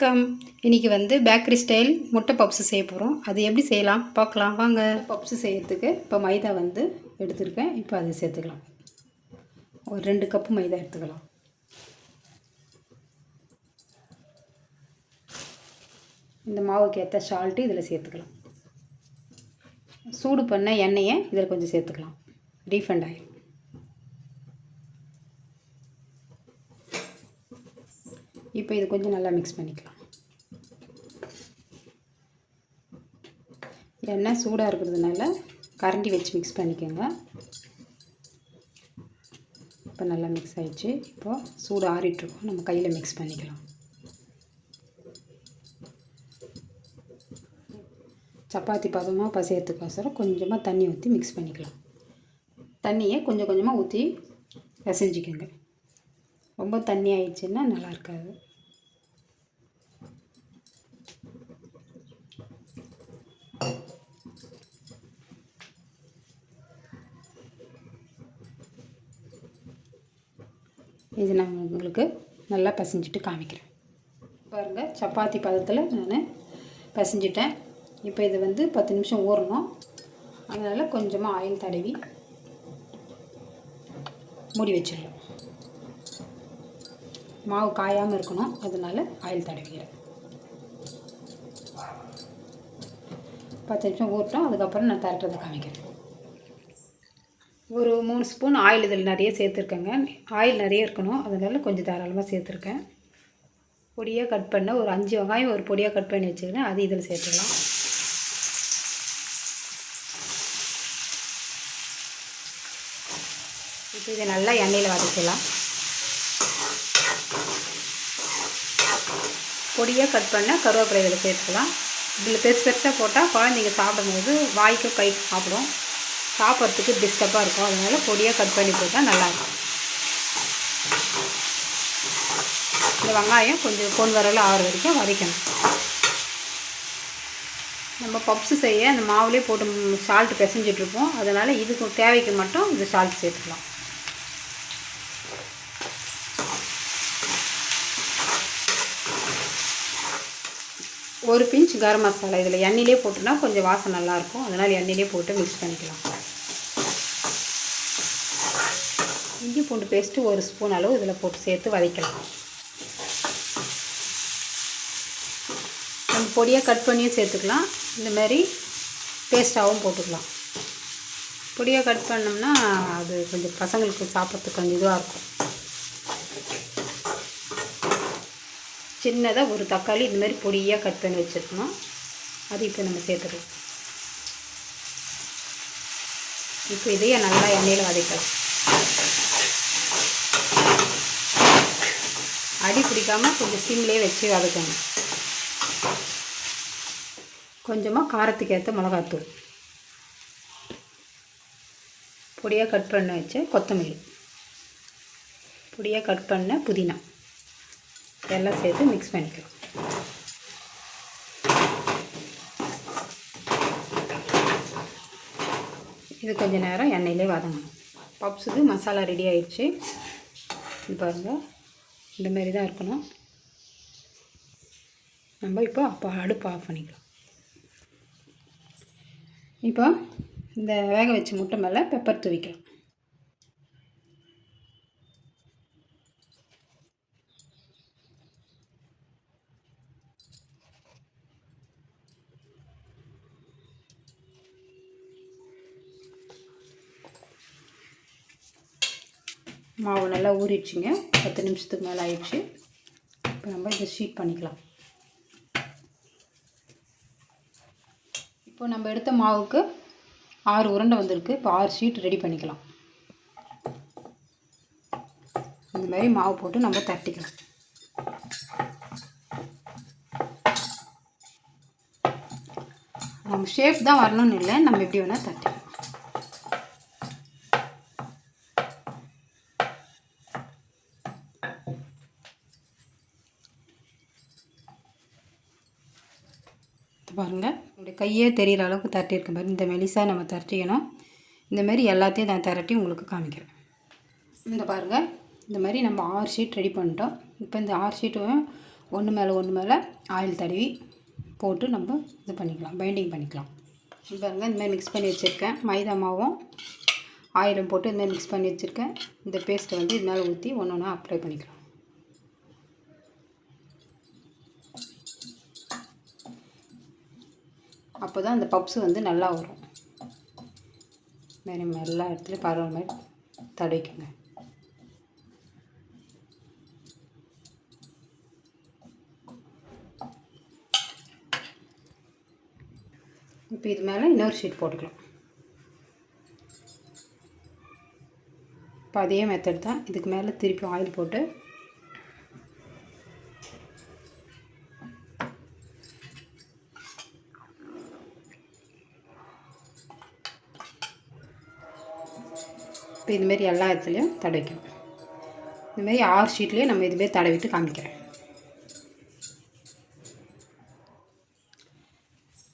வணக்கம். இன்றைக்கி வந்து பேக்கரி ஸ்டைல் முட்டை பப்ஸு செய்ய போகிறோம் அது எப்படி செய்யலாம்? பார்க்கலாம். வாங்க. பப்ஸு செய்கிறதுக்கு இப்போ மைதா வந்து எடுத்துருக்கேன். இப்போ அதை சேர்த்துக்கலாம். ஒரு ரெண்டு கப்பு மைதா எடுத்துக்கலாம். இந்த மாவுக்கு ஏற்ற சால்ட்டு இதில் சேர்த்துக்கலாம். சூடு பண்ண எண்ணெயை இதில் கொஞ்சம் சேர்த்துக்கலாம். ரீஃபண்ட் ஆகிடும் இப்போ இது கொஞ்சம் நல்லா மிக்ஸ் பண்ணிக்கலாம். எண்ணெய் சூடாக இருக்கிறதுனால கரண்டி வச்சு மிக்ஸ் பண்ணிக்கோங்க. இப்போ நல்லா மிக்ஸ் ஆகிடுச்சு இப்போது சூடு ஆறிட்டுருக்கோம் நம்ம கையில் மிக்ஸ் பண்ணிக்கலாம். சப்பாத்தி பதமாக பசையத்துக்கோசரம் கொஞ்சமாக தண்ணி ஊற்றி மிக்ஸ் பண்ணிக்கலாம். தண்ணியை கொஞ்சம் கொஞ்சமாக ஊற்றி பிசைஞ்சிக்கோங்க. ரொம்ப தண்ணி ஆயிடுச்சுன்னா நல்லா இருக்காது இது நான் உங்களுக்கு நல்லா பசைஞ்சிட்டு காமிக்கிறேன். பாருங்கள் சப்பாத்தி பதத்தில் நான் பசைஞ்சிட்டேன். இப்போ இது வந்து பத்து நிமிஷம் ஊறணும். அதனால் கொஞ்சமாக ஆயில் தடவி மூடி வச்சிடலாம் மாவு காயாமல் இருக்கணும். அதனால் ஆயில் தடவிக்கிறேன். பத்து நிமிஷம் ஊட்டோம் அதுக்கப்புறம் நான் திரட்டுறதை காமிக்கிறேன். ஒரு மூணு ஸ்பூன் ஆயில் இதில் நிறைய சேர்த்துருக்கேங்க. ஆயில் நிறைய இருக்கணும். அதனால் கொஞ்சம் தாராளமாக சேர்த்துருக்கேன். பொடியாக கட் பண்ண ஒரு அஞ்சு வெங்காயம் ஒரு பொடியாக கட் பண்ணி வச்சுக்கிறேன். அது இதில் சேர்த்துக்கலாம் இப்போ இதை நல்லா எண்ணெயில் வதக்கலாம். பொடியாக கட் பண்ண கருவேப்பிலை இதில் சேர்த்துக்கலாம். இதில் பெருசு பெருசாக போட்டால் குழந்தைங்க சாப்பிடும்போது வாய்க்கும் கை சாப்பிடும். சாப்பிட்றதுக்கு டிஸ்டர்பாக இருக்கும். அதனால் பொடியாக கட் பண்ணி போட்டால் நல்லாயிருக்கும். இந்த வெங்காயம் கொஞ்சம் பொன் வரல ஆறு வரைக்கும் வதக்கணும். நம்ம பப்ஸு செய்ய அந்த மாவுலேயே போட்டு சால்ட் பிசைஞ்சிட்ருப்போம் அதனால் இதுக்கு தேவைக்கு மட்டும் இந்த சால்ட் சேர்த்துக்கலாம். ஒரு பிஞ்ச் கரம் மசாலா இதில் எண்ணெயிலே போட்டுனா கொஞ்சம் வாசம் நல்லாயிருக்கும். அதனால் எண்ணெயிலே போட்டு மிக்ஸ் பண்ணிக்கலாம். இஞ்சி பூண்டு பேஸ்ட்டு ஒரு ஸ்பூன் அளவு இதில் போட்டு சேர்த்து வதக்கலாம். நம்ம பொடியாக கட் பண்ணியும் சேர்த்துக்கலாம். இந்தமாரி பேஸ்ட்டாகவும் போட்டுக்கலாம். பொடியாக கட் பண்ணோம்னா அது கொஞ்சம் பசங்களுக்கு சாப்பிட்றதுக்கு கொஞ்சம் இதுவாக இருக்கும். சின்னதாக ஒரு தக்காளி இந்த மாதிரி பொடியாக கட் பண்ணி வச்சுருக்கணும் அது இப்போ நம்ம சேர்த்துக்கலாம். இப்போ இதையே நல்லா எண்ணெயில் வதக்கலாம். அடி பிடிக்காமல் கொஞ்சம் சிம்லேயே வச்சு வதக்கணும். கொஞ்சமாக காரத்துக்கு ஏற்ற மிளகாத்தூள். பொடியாக கட் பண்ண வச்ச கொத்தமல்லி. பொடியாக கட் பண்ண புதினா. எல்லாம் சேர்த்து மிக்ஸ் பண்ணிக்கலாம். இது கொஞ்சம் நேரம் எண்ணெயிலே வதங்கணும். பப்ஸுக்கு மசாலா ரெடி ஆயிடுச்சு. இது பாருங்கள் இந்தமாரி தான் இருக்கணும். நம்ம இப்போ அப்போ அடுப்பு ஆஃப் பண்ணிக்கலாம். இப்போ இந்த வேக வச்ச முட்டை மேலே பெப்பர் தூவிக்கலாம். மாவு நல்லா ஊறிடுச்சுங்க. பத்து நிமிஷத்துக்கு மேலே ஆயிடுச்சு. இப்போ நம்ம இதை ஷீட் பண்ணிக்கலாம். இப்போ நம்ம எடுத்த மாவுக்கு ஆறு உருண்டை வந்திருக்கு. இப்போ ஆறு ஷீட் ரெடி பண்ணிக்கலாம். இந்த மாதிரி மாவு போட்டு நம்ம தட்டிக்கலாம். நம்ம ஷேப் தான் வரணும்னு இல்லை. நம்ம எப்படி வேணால் தட்டிக்கலாம் பாருங்கள் என்னுடைய கையே தெரிகிற அளவுக்கு தட்டியிருக்கேன் மாதிரி இந்த மெலிசாக நம்ம தட்டிக்கணும். இந்தமாரி எல்லாத்தையும் நான் திரட்டி உங்களுக்கு காமிக்கிறேன். இந்த பாருங்கள் இந்த மாதிரி நம்ம ஆறு ஷீட் ரெடி பண்ணிட்டோம். இப்போ இந்த ஆறு ஷீட்டும் ஒன்று மேலே ஒன்று மேலே ஆயில் தடவி போட்டு நம்ம இது பண்ணிக்கலாம். பைண்டிங் பண்ணிக்கலாம். இப்போ இந்தமாதிரி இந்த மாதிரி மிக்ஸ் பண்ணி வச்சுருக்கேன். மைதா மாவும் ஆயிலும் போட்டு இந்த மாதிரி மிக்ஸ் பண்ணி வச்சுருக்கேன். இந்த பேஸ்ட்டை வந்து இது மேலே ஊற்றி ஒன்று ஒன்றா அப்ளை பண்ணிக்கலாம். அப்போ தான் அந்த பப்ஸு வந்து நல்லா வரும். மாரி எல்லா இடத்துலையும் பரவுற மாதிரி தடவிக்குங்க. இப்போ இது மேலே இன்னொரு ஷீட் போட்டுக்கலாம். இப்போ அதே மெத்தட் தான். இதுக்கு மேலே திருப்பி ஆயில் போட்டு இப்போ இதுமாரி எல்லா இடத்துலையும் தடவிக்கணும். இதுமாரி ஆறு ஷீட்லேயும் நம்ம இதுமாரி தடவிட்டு காமிக்கிறேன்.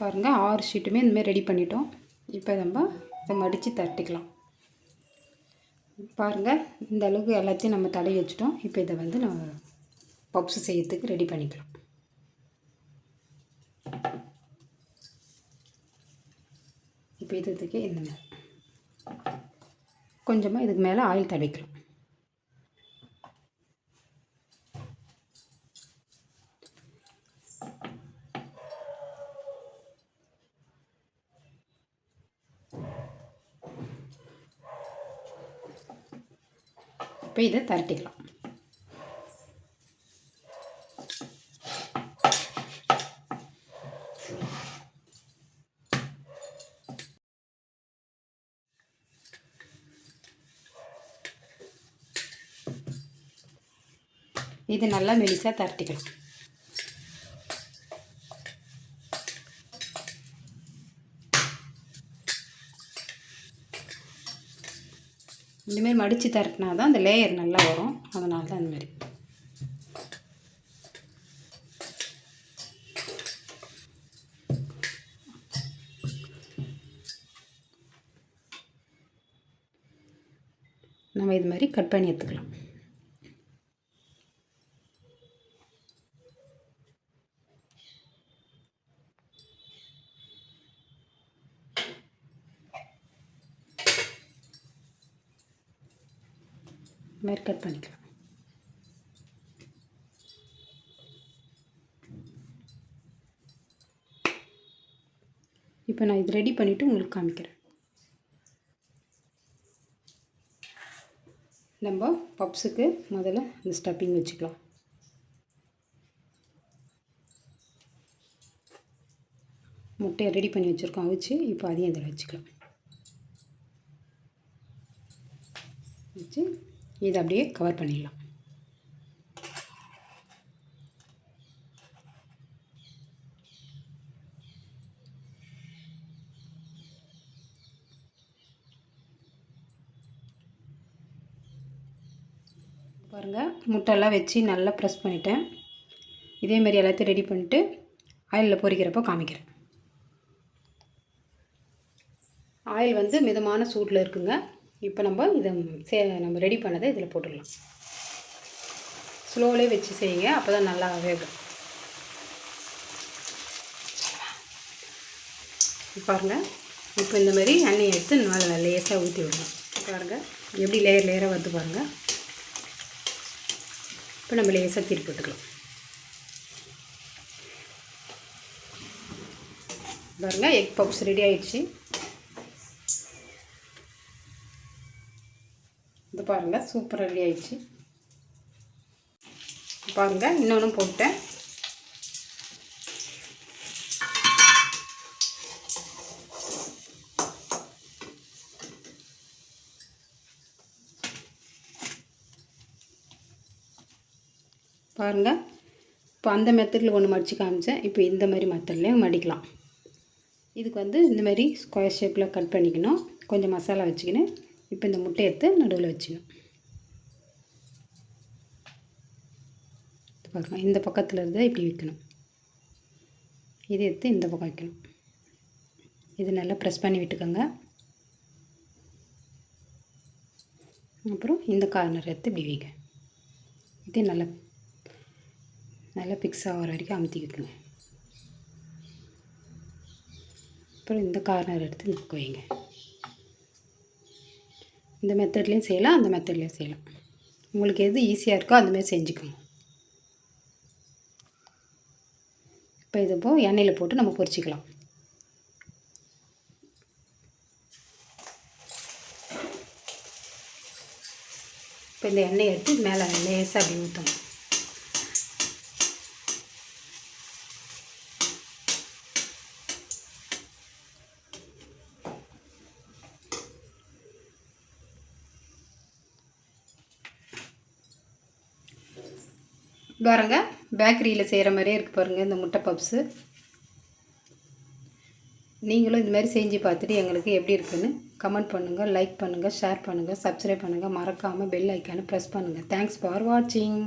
பாருங்கள் ஆறு ஷீட்டுமே இந்தமாரி ரெடி பண்ணிட்டோம். இப்போ நம்ம இதை மடித்து தட்டிக்கலாம். பாருங்கள் இந்த அளவுக்கு எல்லாத்தையும் நம்ம தடவி வச்சுட்டோம். இப்போ இதை வந்து நம்ம பப்ஸ் செய்யறதுக்கு ரெடி பண்ணிக்கலாம். இப்போ இதுக்கு இந்த மாதிரி கொஞ்சமாக இதுக்கு மேலே ஆயில் தடவிக்கலாம் இப்போ இதை தரட்டிக்கலாம். இது நல்லா மெலிசாக தரட்டிக்கலாம் இந்தமாரி மடித்து தரட்டினா தான் அந்த லேயர் நல்லா வரும். அதனால தான் இந்த மாதிரி. நம்ம இது மாதிரி கட் பண்ணி எடுத்துக்கலாம். மாதிரி கட் பண்ணிக்கலாம். இப்போ நான் இது ரெடி பண்ணிவிட்டு உங்களுக்கு காமிக்கிறேன். நம்ம பப்ஸுக்கு முதல்ல இந்த ஸ்டப்பிங் வச்சுக்கலாம். முட்டையை ரெடி பண்ணி வச்சுருக்கோம் அவிச்சு இப்போ அதையும் இதில் வச்சுக்கலாம். வச்சு இதை அப்படியே கவர் பண்ணிடலாம். பாருங்கள் முட்டையெல்லாம் வச்சு நல்லா ப்ரெஸ் பண்ணிட்டேன். இதேமாரி எல்லாத்தையும் ரெடி பண்ணிட்டு ஆயிலில் பொரிக்கிறப்போ காமிக்கிறேன். ஆயில் வந்து மிதமான சூட்டில் இருக்குங்க. இப்போ நம்ம இதை சே நம்ம ரெடி பண்ணதை இதில் போட்டுடலாம். ஸ்லோவிலே வச்சு செய்யுங்க அப்போ தான் நல்லா வேகும் பாருங்கள் இப்போ இந்த மாதிரி எண்ணெயை எடுத்து நல்லா லேசாக ஊற்றி விடலாம். பாருங்கள் எப்படி லேயர் லேயராக வந்து பாருங்கள் இப்போ நம்ம லேசாக திருப்பி விட்டுக்கலாம் பாருங்கள் எக் பப்ஸ் ரெடி ஆயிடுச்சு. பாருங்கள் சூப்பர் ரெடி ஆயிடுச்சு. பாருங்கள் இன்னொன்று போட்டேன். பாருங்கள் இப்போ அந்த மெத்தடில் ஒன்று மடித்து காமிச்சேன். இப்போ இந்த மாதிரி மெத்தட்லேயும் மடிக்கலாம். இதுக்கு வந்து இந்த மாதிரி ஸ்கொயர் ஷேப்பில் கட் பண்ணிக்கணும். கொஞ்சம் மசாலா வச்சுக்கின்னு. இப்போ இந்த முட்டை எடுத்து நடுவில் வச்சுக்கணும். பார்க்கலாம் இந்த பக்கத்தில் இருந்தால் இப்படி வைக்கணும். இது எடுத்து இந்த பக்கம் வைக்கணும். இது நல்லா ப்ரெஸ் பண்ணி விட்டுக்கோங்க. அப்புறம் இந்த கார்னர் எடுத்து இப்படி வைங்க. இதே நல்லா நல்லா பிக்ஸ் ஆகிற வரைக்கும் அமுத்திக்கிட்டுங்க அப்புறம் இந்த கார்னர் எடுத்து நுக்கு வைங்க. இந்த மெத்தட்லேயும் செய்யலாம் அந்த மெத்தட்லேயும் செய்யலாம். உங்களுக்கு எது ஈஸியாக இருக்கோ அந்தமாரி செஞ்சுக்கோங்க. இப்போ இது போ எண்ணெயில் போட்டு நம்ம பொரிச்சிக்கலாம். இப்போ இந்த எண்ணெயை எடுத்து மேலே லேசாக அப்படி ஊற்றணும் பாருங்க பேக்கரியில் செய்கிற மாதிரியே இருக்குது பாருங்கள் இந்த முட்டை பப்ஸு. நீங்களும் இது மாதிரி செஞ்சு பார்த்துட்டு எங்களுக்கு எப்படி இருக்குதுன்னு கமெண்ட் பண்ணுங்கள் லைக் பண்ணுங்கள் ஷேர் பண்ணுங்கள் சப்ஸ்கிரைப் பண்ணுங்கள் மறக்காமல் பெல் ஐக்கானு ப்ரெஸ் பண்ணுங்கள் தேங்க்ஸ் ஃபார் வாட்சிங்